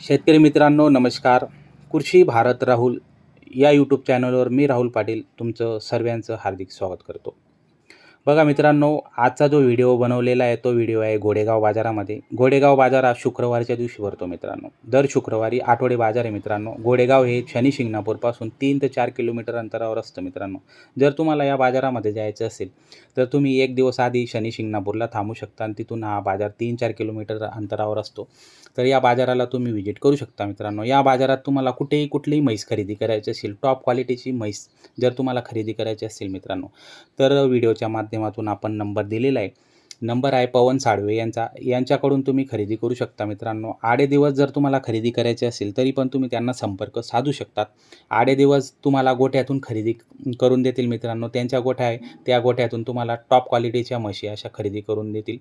शेतकरी मित्रांनो नमस्कार. कृषी भारत राहुल या यूट्यूब चॅनलवर मी राहुल पाटील तुमचं सर्वांचं हार्दिक स्वागत करतो. बघा मित्रांनो आजचा जो व्हिडिओ बनवलेला आहे तो व्हिडिओ आहे घोडेगाव बाजारामध्ये. घोडेगाव बाजार हा शुक्रवारच्या दिवशी भरतो मित्रांनो. दर शुक्रवारी आठवडे बाजार आहे मित्रांनो. घोडेगाव हे शनी शिंगणापूरपासून तीन ते चार किलोमीटर अंतरावर असतं मित्रांनो. जर तुम्हाला या बाजारामध्ये जायचं असेल तर तुम्ही एक दिवस आधी शनी शिंगणापूरला थांबू शकता आणि तिथून हा बाजार तीन चार किलोमीटर अंतरावर असतो. तर या बाजाराला तुम्ही व्हिजिट करू शकता मित्रांनो. या बाजारात तुम्हाला कुठेही कुठलीही म्हैस खरेदी करायची असेल टॉप क्वालिटीची म्हैस जर तुम्हाला खरेदी करायची असेल मित्रांनो तर व्हिडिओच्या माध्यमातून आपण नंबर दिलेला आहे. नंबर आहे पवन साळवे यांचा. यांच्याकडून तुम्ही खरेदी करू शकता मित्रांनो. आडे दिवस जर तुम्हाला खरेदी करायची असेल तरी पण तुम्ही त्यांना संपर्क साधू शकतात. आडे दिवस तुम्हाला गोठ्यातून खरेदी करून देतील मित्रांनो. त्यांच्या गोठ्या आहे त्या गोठ्यातून तुम्हाला टॉप क्वालिटीच्या म्हशी अशा खरेदी करून देतील.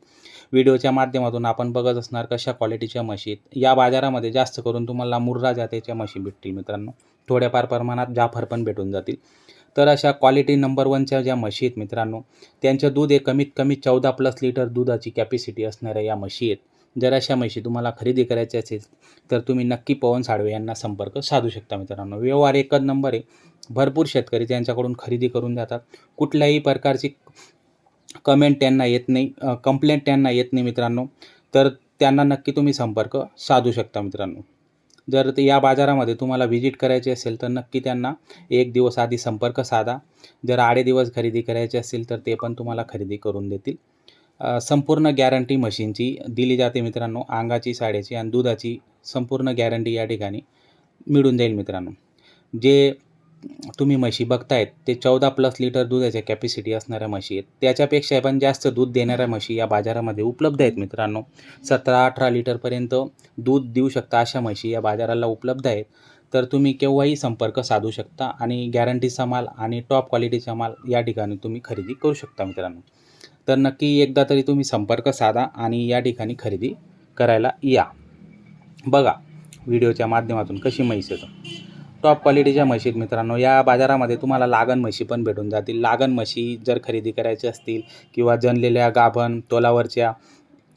व्हिडिओच्या माध्यमातून आपण बघत असणार कशा क्वालिटीच्या म्हशी या बाजारामध्ये जास्त करून तुम्हाला मुर्रा जातीच्या म्हशी भेटतील मित्रांनो. थोड्याफार प्रमाणात जाफर पण भेटून जातील. तर अशा क्वालिटी नंबर वनच्या ज्या म्हशी आहेत मित्रांनो त्यांचं दूध हे कमीत कमी चौदा प्लस लिटर दुधाची कॅपॅसिटी असणाऱ्या या म्हशी आहेत. जर अशा म्हशी तुम्हाला खरेदी करायची असेल तर तुम्ही नक्की पवन साळवे यांना संपर्क साधू शकता मित्रांनो. व्यवहार एकच नंबर आहे. भरपूर शेतकरी त्यांच्याकडून खरेदी करून जातात. कुठल्याही प्रकारची कमेंट त्यांना येत नाही कंप्लेंट त्यांना येत नाही मित्रांनो. तर त्यांना नक्की तुम्ही संपर्क साधू शकता मित्रांनो. जर या बाजारामध्ये तुम्हाला व्हिजिट करायची असेल तर नक्की त्यांना एक दिवस आधी संपर्क साधा. जर आडे दिवस खरेदी करायची असेल तर ते पण तुम्हाला खरेदी करून देतील. संपूर्ण गॅरंटी मशीनची दिली जाते मित्रांनो. अंगाची साड्याची आणि दुधाची संपूर्ण गॅरंटी या ठिकाणी मिळून जाईल मित्रांनो. जे तुम्ही म्हशी बघतायत ते चौदा प्लस लिटर दुधाच्या कॅपॅसिटी असणाऱ्या म्हशी आहेत. त्याच्यापेक्षा पण जास्त दूध देणाऱ्या म्हशी या बाजारामध्ये उपलब्ध आहेत मित्रांनो. सतरा अठरा लिटरपर्यंत दूध देऊ शकता अशा म्हशी या बाजाराला उपलब्ध आहेत. तर तुम्ही केव्हाही संपर्क साधू शकता आणि गॅरंटीचा माल आणि टॉप क्वालिटीचा माल या ठिकाणी तुम्ही खरेदी करू शकता मित्रांनो. तर नक्की एकदा तरी तुम्ही संपर्क साधा आणि या ठिकाणी खरेदी करायला या. बघा व्हिडिओच्या माध्यमातून कशी म्हैस येतं. टॉप क्वालिटीच्या म्हशी आहेत मित्रांनो. या बाजारामध्ये तुम्हाला लागण म्हशी पण भेटून जातील. लागण म्हशी जर खरेदी करायची असतील किंवा जनलेल्या गाभण तोलावरच्या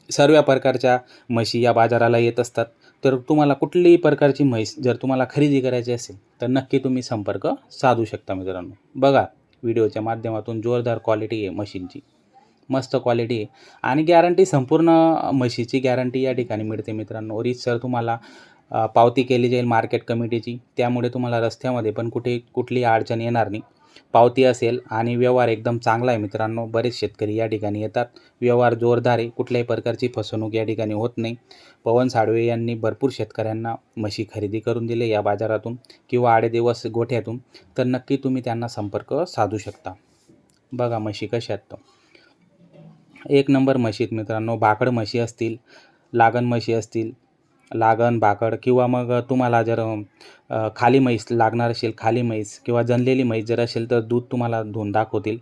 सर्व प्रकारच्या म्हशी या बाजाराला येत असतात तर तुम्हाला कुठलीही प्रकारची म्हैस जर तुम्हाला खरेदी करायची असेल तर नक्की तुम्ही संपर्क साधू शकता मित्रांनो. बघा व्हिडिओच्या माध्यमातून जोरदार क्वालिटी आहे मशीनची मस्त क्वालिटी आहे. आणि गॅरंटी संपूर्ण म्हशीची गॅरंटी या ठिकाणी मिळते मित्रांनो. सर तुम्हाला पावती केली जाईल मार्केट कमिटीची. त्यामुळे तुम्हाला रस्त्यामध्ये पण कुठे कुठली अडचण येणार नाही. पावती असेल आणि व्यवहार एकदम चांगला आहे मित्रांनो. बरेच शेतकरी या ठिकाणी येतात. व्यवहार जोरदार आहे. कुठल्याही प्रकारची फसवणूक या ठिकाणी होत नाही. पवन साडवे यांनी भरपूर शेतकऱ्यांना म्हशी खरेदी करून दिले या बाजारातून किंवा आडे दिवस गोठ्यातून. तर नक्की तुम्ही त्यांना संपर्क साधू शकता. बघा म्हशी कशा आहेत एक नंबर म्हशीत मित्रांनो. भाकड म्हशी असतील लागण म्हशी असतील लागण भाकड किंवा मग तुम्हाला जर खाली म्हैस लागणार असेल खाली म्हैस किंवा जनलेली म्हैस जर असेल तर दूध तुम्हाला धुवून दाखवतील.